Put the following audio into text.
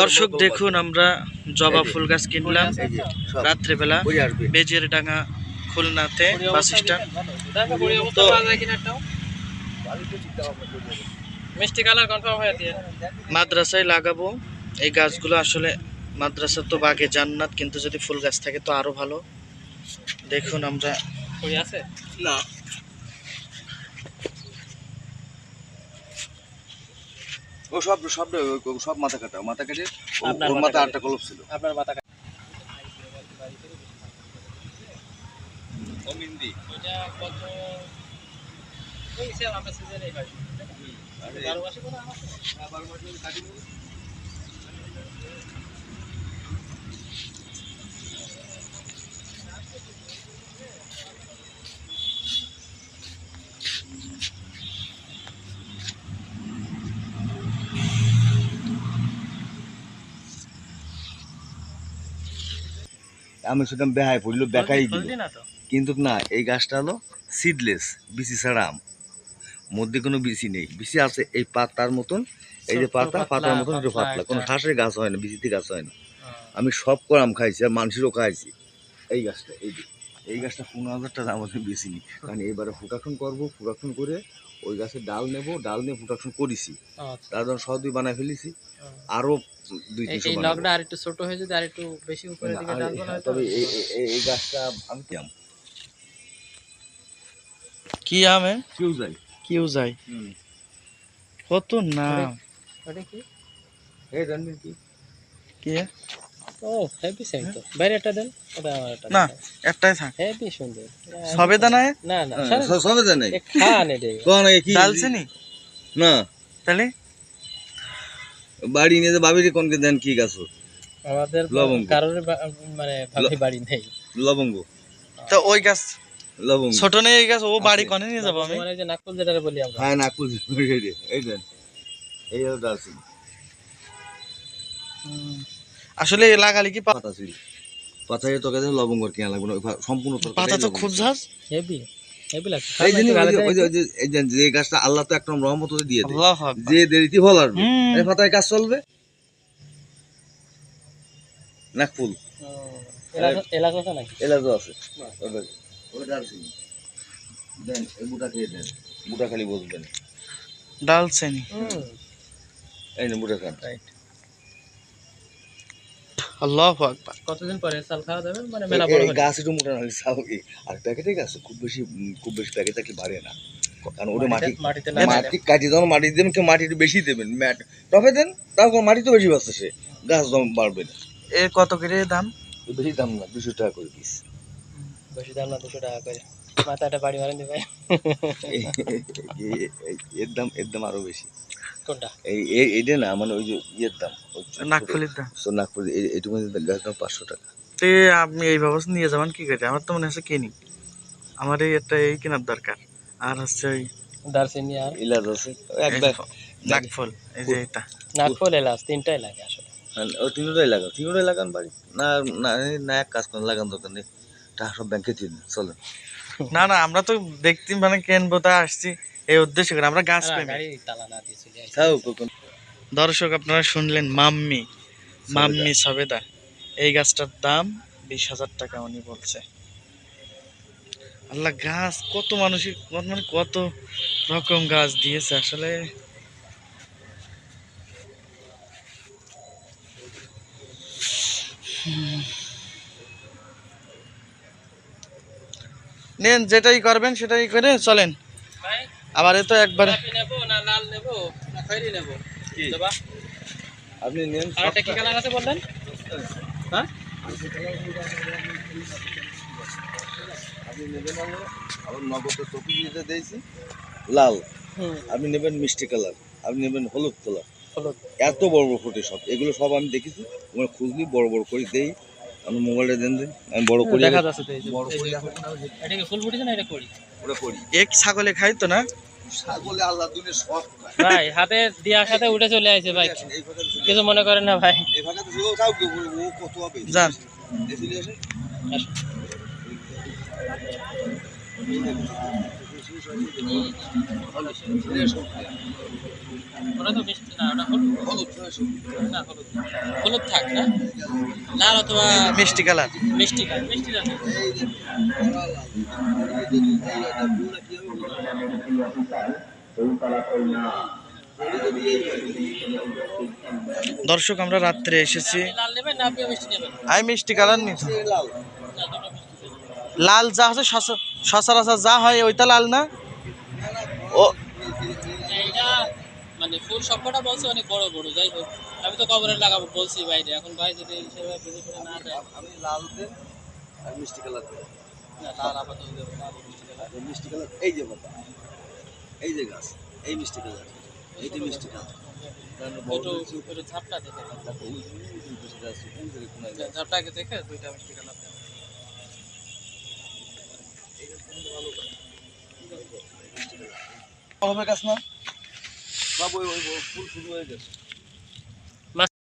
দর্শক দেখুন আমরা জবা ফুল গাছ কিনলাম এই যে, সব। রাত্রেবেলা বেজের ডাঙা খুলনাতে বাস স্ট্যান্ড। তো মিষ্টি কালার কনফার্ম হয়ে দিয়ে। মাদ্রাসায় লাগাবো। এই গাছগুলো আসলে মাদ্রাসা তো বাগে জান্নাত কিন্তু যদি ফুল গাছ থাকে তো আরও ভালো। দেখুন আমরা আছে? না। ও সব সব সব মাথা কাটা মাথা কেটে ওর মাথা আটটা কলপ ছিল। আপনার মাথা সে আমরা সিজনে আমি শুনলাম বেহায় পড়ল বেকাই দিল। কিন্তু না এই গাছটা হলো সিডলেস বিসি ছাড়া আম। মধ্যে কোনো বিসি নেই। বিসি আছে এই পাতার মতন এই যে পাতা পাতার মতন একটু পাতলা কোনো। ঘাসের গাছ হয় না বিসিতে গাছ হয় না। আমি সব করাম খাইছি আর মানুষেরও খাইছি। এই গাছটা এই যে। এই গাছটা পনেরো হাজার টাকা আমাদের বেশি নি। কারণ এবারে ফুটাক্ষণ করব ফুটাক্ষণ করে ওই গাছের ডাল নেব ডাল নিয়ে ফুটাক্ষণ করেছি। আচ্ছা। তার জন্য সহ দুই বানায় ফেলেছি। হ্যাঁ। আরও দুই তিনশো নগটা আর একটু ছোট হয়ে যদি আর একটু বেশি তো তবে এই- গাছটা আমি কি আম? কি আমে কেউ যাই কিউ যাই কত নাম? ওটা কি? এই জানবেন কি? কি ও হেভি সেম তো। বাইরে একটা দেন ওটা আমার একটা না একটাই থাক। হেভি সুন্দর। সবে দানায় না না হ্যাঁ, খান এটা কোন কি? ডালচিনি না। তাহলে? বাড়ি নিয়ে যে ভাবির কোনকে দেন কি গাছ? আমাদের লবঙ্গ। কারোর মানে ভাবি বাড়ি নেই। লবঙ্গ। তো ওই গাছ লবঙ্গ। ছোট নেই এই গাছ ও বাড়ি কনে নিয়ে যাব আমি? মানে যে নাকুল যেটা বলি আমরা। হ্যাঁ নাকুল। এই যে, এই দেন এই হলো হুম। আসলে লাগালে কি পাতা ছিল। পাতায় তোকে দেন লবঙ্গ কেনা লাগবে না, সম্পূর্ণ পাতা তো খুব ঝাঁজ। হেভি হেভি লাগছে। এই যে না, গাছটা আল্লাহ তো একটা রহমত দিয়ে দেয়। যে দেরিতে ফল আসবে। পাতায় কাজ চলবে? ও, এলাচ- এলাচ আছে এলাচও আছে। ওই- ওই ডালচিনি। দেন এই বুটা খেয়ে দেন। বুটা খালি বসবেন। হুম। এই না বুটা খান। রাইট আল্লাহু আকবার। কতদিন পরে চাল খাওয়া যাবে? মানে মেলা বড় গাছ একটু মোটা স্বাভাবিক আর প্যাকেটে গাছ খুব বেশি খুব বেশি প্যাকেট থাকলে বাড়ে না। কারণ ওটা মাটি মাটি কাটি যখন মাটি দেবেন কেউ মাটি একটু বেশি দেবেন। ম্যাট টপে দেন তাও মাটি তো বেশি বাঁচছে সে। গাছ বাড়বে না। এ কত করে দাম? বেশি দাম না দুশো টাকা করে পিস বেশি দাম না দুশো টাকা করে। মাথাটা বাড়ি মারেন দিবে এর দাম এর দাম আরও বেশি। কোনটা? এই এই- এইটা না মানে ওই যে ইয়ের দাম নাকফুলির দাম। তো নাগপুর এইটুকু দাম পাঁচশো টাকা। তে আপনি এই ব্যবস্থা নিয়ে যাবেন কি করে? আমার তো মনে হচ্ছে কিনি। আমার এই একটা এই কেনার দরকার। আর হচ্ছে ওই দারচিনি আর ইলাচ আছে এক এই এই যে এটা। নাকফল এলাচ তিনটাই লাগে আসলে। ও তিনটাই লাগান তিনটাই লাগান বাড়ি। না না না এক কাজ করেন লাগান দরকার নেই টাকা সব ব্যাংকে দিন চলেন। না না আমরা তো দেখতে মানে কেনবো তা আসছি। এই উদ্দেশ্য করে আমরা গাছ। তাও কখন দর্শক আপনারা শুনলেন মাম্মি মাম্মি সবেদা। এই গাছটার দাম বিশ হাজার টাকা উনি বলছে। আল্লাহ গাছ কত মানুষের মানে কত রকম গাছ দিয়েছে আসলে। নেন যেটাই করবেন সেটাই করে চলেন। এ তো একবারে আপনি নেন কি কালার আছে বললেন? হ্যাঁ? আপনি নেবেন নগদ টপি দিতে দিয়েছি। লাল। আপনি নেবেন মিষ্টি কালার। আপনি নেবেন হলুদ কালার। এত বড় বড় ফুটে সব। এগুলো সব আমি দেখেছি। ওরা খুঁজলি বড় বড় করে দেই। আমি মোবাইলটা দেন দেন। আমি বড় করি দেখা যাচ্ছে তো এই যে। বড় করি এটা ফুল ফুটেছে না এটা করি? ওরা করি। এক ছাগলে খাই তো না? ছাগলে আল্লাহ দুনে সব ভাই হাতে দেওয়ার সাথে উঠে চলে আইছে ভাই। কিছু মনে করেন না ভাই। এভাবে তো ও কত হবে। যান। চলে। ওটা তো মিষ্টি না ওটা হলুদ। না হলুদ না। হলুদ থাক না লাল অথবা মিষ্টি কালার। মিষ্টি কাল মিষ্টি না দর্শক আমরা রাত্রে এসেছি। আমি মিষ্টি কালার নিচ্ছি। লাল যা আছে সচা- সচরাচর যা হয় ওইটা লাল না? ও। এইটা মানে ফুল বলছে অনেক বড় বড় যাই হোক। আমি তো কবরে লাগাবো বলছি বাইরে। এখন ভাই যদি সেভাবে না দেয়। আমি লাল আর মিষ্টি কালার না লাল আপাতত দেবো না মিষ্টি কালার। মিষ্টি কালার এই যে বাবা এই যে গাছ এই মিষ্টি কালার মিষ্টি কালার। ঝাপটা দেখে। ঝাপটাকে দেখে দুইটা মিষ্টি কালার হবে গাছ না? বাবু ওই ফুল শুরু হয়ে গেছে।